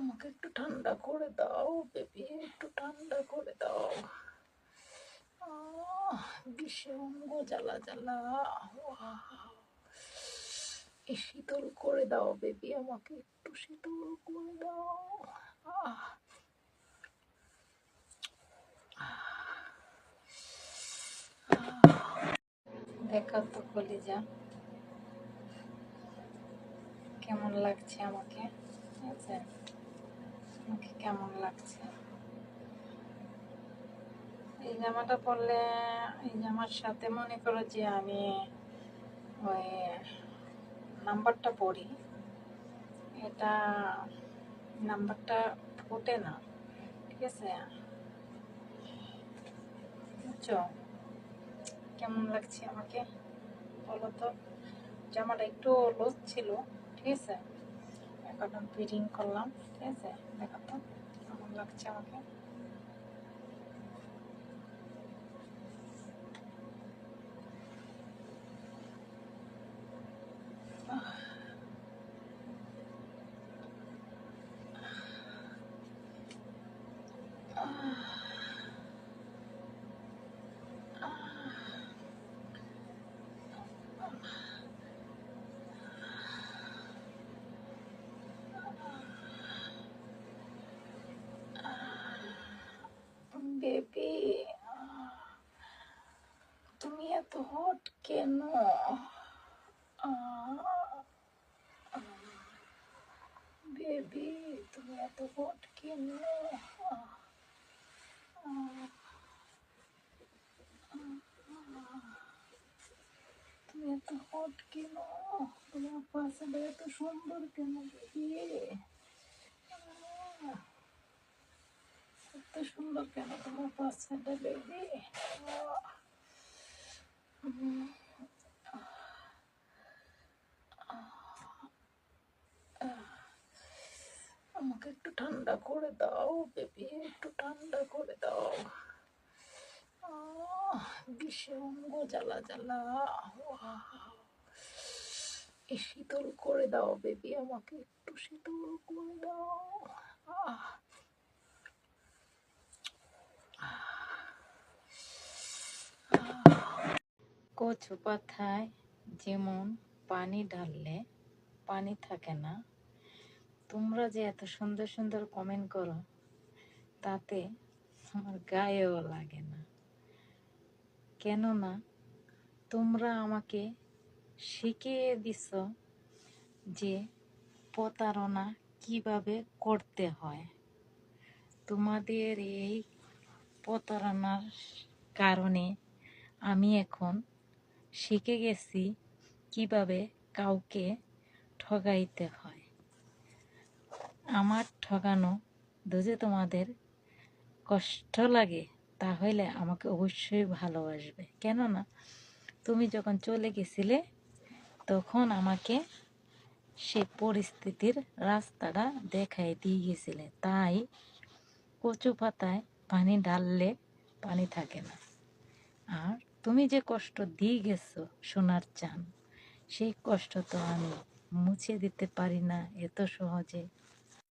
আমাকে একটু ঠান্ডা করে দাও বেবি একটু ঠান্ডা করে দাও। বিষে জ্বালা জ্বালা। শীতল করে দাও বেবি আমাকে একটু শীতল করে দাও। আহ। দেখা তো কলিজা। কেমন লাগছে আমাকে? আছে আমাকে কেমন লাগছে? এই জামাটা পরলে, এই জামার সাথে মনে করো যে আমি ওই নাম্বারটা পরি। এটা নাম্বারটা ফোটে না, ঠিক আছে? বুঝছ? কেমন লাগছে আমাকে? বলো তো। জামাটা একটু লুজ ছিল, ঠিক আছে? এখন ফিটিং করলাম ঠিক আছে? দেখো তো কেমন লাগছে আমাকে? বেবি তুমি এত হট কেন বেবি তুমি এত হট কেন তুমি এত হট কেন তোমার পাশাটা এত সুন্দর কেন বেবি এত সুন্দর কেন তোমার পাশাটা বেবি আমাকে একটু ঠান্ডা করে দাও বেবি একটু ঠান্ডা করে দাও। বিষে অঙ্গ জ্বালা জ্বালা। শীতল করে দাও বেবি আমাকে একটু শীতল করে দাও। কচু পাতায় যেমন পানি ঢাললে পানি থাকে না তোমরা যে এত সুন্দর সুন্দর কমেন্ট করো, তাতে আমার গায়েও লাগে না। কেননা তোমরা আমাকে শিখিয়ে দিছ যে প্রতারণা কীভাবে করতে হয়। তোমাদের এই প্রতারণার কারণে আমি এখন শিখে গেছি কীভাবে কাউকে ঠগাইতে হয়। আমার ঠগানো যদি তোমাদের কষ্ট লাগে, তাহলে আমাকে অবশ্যই ভালোবাসবে। কেননা, তুমি যখন চলে গেছিলে, তখন আমাকে সে পরিস্থিতির রাস্তাটা দেখাই দিয়ে গেছিলে। তাই কচু পাতায় পানি ঢাললে পানি থাকে না। আর তুমি যে কষ্ট দিয়ে গেছো সোনার চান, সেই কষ্ট তো আমি মুছে দিতে পারি না এত সহজে।